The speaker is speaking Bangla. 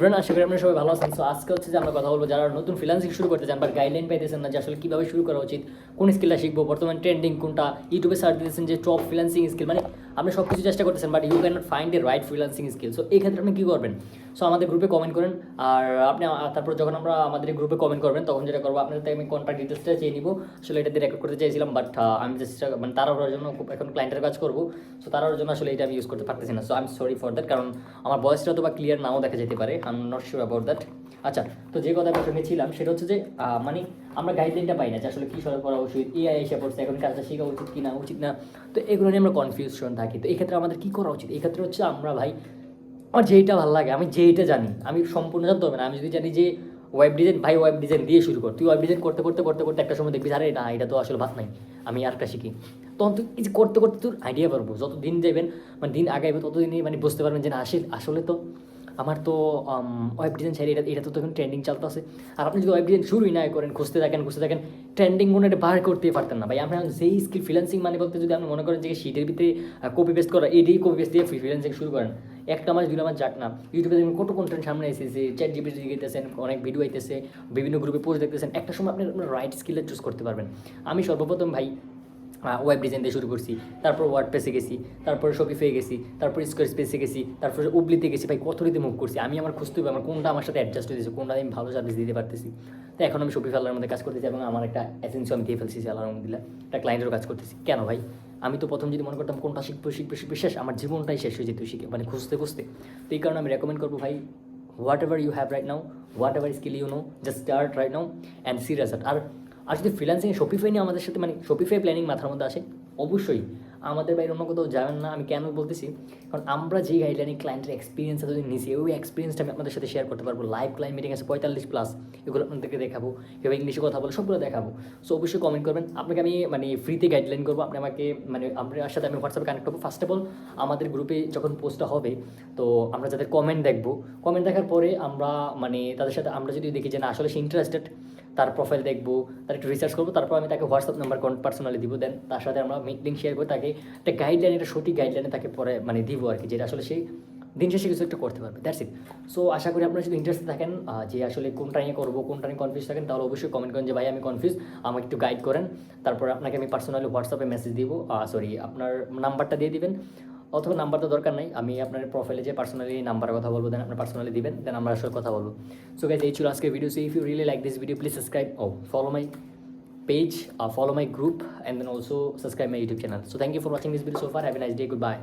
ফ্রেন্ড আশা করি আপনারা সবাই ভালো আছেন। সো আজকে হচ্ছে যে আমরা কথা বলব যারা নতুন ফ্রিলান্সিং শুরু করতে চান বা গাইডলাইন পাইতেছেন না যে আসলে কীভাবে শুরু করা উচিত, কোন স্কিলটা শিখব, বর্তমান ট্রেন্ডিং কোনটা ইউটিউবে সার্চ দিতেছেন যে টপ ফ্রিলান্সিং স্কিল মানে আপনি সব কিছু চেষ্টা করতেছেন but you can not find a right freelancing skill so এই ক্ষেত্রে আপনি কী করবেন? সো আমাদের গ্রুপে কমেন্ট করেন। আর আপনি তারপর যখন আমরা আমাদের গ্রুপে কমেন্ট করবেন, তখন যেটা করব আপনার আমি কন্ট্যাক্ট ডিটেলসটা চেয়ে নিব। আসলে এটা দিয়ে রেকর্ড করতে চাইছিলাম বাট আমি চেষ্টা মানে তারা ওর জন্য খুব এখন ক্লায়েন্টের কাজ করব। সো তারা ওর জন্য আসলে এটা আমি ইউজ করতে পারতেছি না। So I am sorry for that কারণ আমার ভয়েসটা তো বা ক্লিয়ার নাও দেখা যেতে পারে। I am not sure about that আচ্ছা তো যে কথা প্রসঙ্গে ছিলাম, সেটা হচ্ছে যে মানে আমরা গাইডলাইনটা পাই না যে আসলে কী সরল করা উচিত এআই এসে পড়ছে, এখন কাজটা শেখা উচিত কি না উচিত না। তো এগুলো নিয়ে আমরা কনফিউশন থাকি। তো এই ক্ষেত্রে আমাদের কী করা উচিত? এই ক্ষেত্রে হচ্ছে আমরা ভাই আমার যেইটা ভালো লাগে, আমি যেইটা জানি, আমি সম্পূর্ণ জানতে হবে না। আমি যদি জানি যে ওয়েব ডিজাইন ভাই ওয়েব ডিজাইন দিয়ে শুরু কর, তুই ওয়েব ডিজাইন করতে করতে করতে করতে একটা সময় দেখবি আরে না, এটা তো আসলে ভাত নাই, আমি আরেকটা শিখি। তখন তুই কিছু করতে করতে তোর আইডিয়া পারব যত দিন যাবেন মানে দিন আগাইবে, ততদিনই মানে বুঝতে পারবেন যে না, আসলে আসলে তো আমার তো ওয়েব ডিজাইন সাইড এটা এটা তো তখন ট্রেন্ডিং চালতে আছে আর আপনি যদি ওয়েব ডিজাইন শুরুই না করেন, খুঁজতে থাকেন খুঁজতে থাকেন ট্রেন্ডিং কোনো এটা বার করতেই পারতেন না। ভাই আমরা যেই স্কিল ফ্রিল্যান্সিং মানে বলতে যদি আপনি মনে করেন যে শীটের ভিতরে কপি পেস্ট করা, এটাই কপি পেস্ট দিয়ে ফ্রিল্যান্সিং শুরু করেন একটা মাস, দুই মাস যাক না। ইউটিউবে দেখবেন কত কন্টেন্ট সামনে এসেছে চ্যাট জিপিটি দিতেছেন অনেক ভিডিও আইতেছে, বিভিন্ন গ্রুপে পোস্ট দেখতেছেন। একটা সময় আপনি রাইট স্কিলে চুজ করতে পারবেন। আমি সর্বপ্রথম ভাই ওয়েব ডিজাইন দিয়ে শুরু করছি। তারপর ওয়ার্ড পেসে গেছি, তারপর শপিফে গেছি, তারপর স্কোয়ার স্পেসে গেছি, তারপর উবলিতে গেছি। ভাই, কত রীতি মুভ করছি। আমি আমার খুঁজতে হবে আমার কোনটা আমার সাথে অ্যাডজাস্ট হয়েছে কোনটা আমি ভালো সার্ভিস দিতে পারতেছি। তো এখন আমি শপি ফেলার মধ্যে কাজ করতেছি এবং আমার একটা এসেন্সিও আমি দিয়ে ফেলছি আলহামদুলিল্লাহ একটা ক্লায়েন্টেরও কাজ করতেছি। কেন ভাই? আমি তো প্রথম যদি মনে করতাম কোনটা শিখব শিখব শিখব, শেষ, আমার জীবনটাই শেষ হয়ে যেত শিখে মানে খুঁজতে খুঁজতে। তো এই কারণে আমি রেকমেন্ড করব, ভাই whatever you have right now whatever skill you know just start right now and see result আর আর যদি ফ্রিল্যান্সিং শপিফাই নিয়ে আমাদের সাথে মানে শপিফাই প্ল্যানিং মাথার মধ্যে আসে, অবশ্যই আমাদের বাইরে অন্য কোথাও যাবেন না, আমি কেন বলতেছি? কারণ আমরা যেই গাইডলাইনে ক্লায়েন্টের এক্সপিরিয়েন্স যদি নিছি, ওই এক্সপিরিয়েন্সটা আমি আপনাদের সাথে শেয়ার করতে পারব। লাইভ ক্লাইন্ট মিটিং আছে পঁয়তাল্লিশ প্লাস এগুলো আপনাদেরকে দেখাবো। কেউ ইংলিশে কথা বলে সবগুলো দেখাবো। সো অবশ্যই কমেন্ট করবেন। আপনাকে আমি মানে ফ্রিতে গাইডলাইন করব। আপনি আমাকে মানে আপনার সাথে আমি হোয়াটসঅ্যাপে কানেক্ট করব। ফার্স্ট অফ অল আমাদের গ্রুপে যখন পোস্টটা হবে, তো আমরা যাদের কমেন্ট দেখব কমেন্ট দেখার পরে আমরা মানে তাদের সাথে আমরা যদি দেখি যে না, আসলে সে ইন্টারেস্টেড তার প্রোফাইল দেখব, তার একটু রিসার্চ করব, তারপর আমি তাকে হোয়াটসঅ্যাপ নাম্বার পার্সোনালি দিব। দেন তার সাথে আমরা লিঙ্ক শেয়ার করে তাকে একটা গাইডলাইন একটা সঠিক গাইডলাইনে তাকে পরে মানে দিব আর কি, যেটা আসলে সেই দিন শেষে কিছু একটা করতে পারবে দ্যাটস ইট সো আশা করি আপনারা যদি ইন্টারেস্ট থাকেন যে আসলে কোনটা নিয়ে করব কোনটা নিয়ে কনফিউজ থাকেন, তাহলে অবশ্যই কমেন্ট করেন যে, ভাই, আমি কনফিউজ আমাকে একটু গাইড করেন। তারপর আপনাকে আমি পার্সোনালি হোয়াটসঅ্যাপে মেসেজ দিব সরি আপনার নাম্বারটা দিয়ে দিবেন। অথবা নাম্বার তো দরকার নাই, আমি আপনার প্রোফাইলে যে পার্সোনালি নাম্বারে কথা বলব দেন আপনার পার্সোনালি দিবেন দেন আমরা আসলে কথা বলব। সো গাইজ এই ছিল আজকে video so if you really like this video please subscribe O follow my page uh, follow my group and then also subscribe my youtube channel. So thank you for watching this video so far. Have a nice day. Goodbye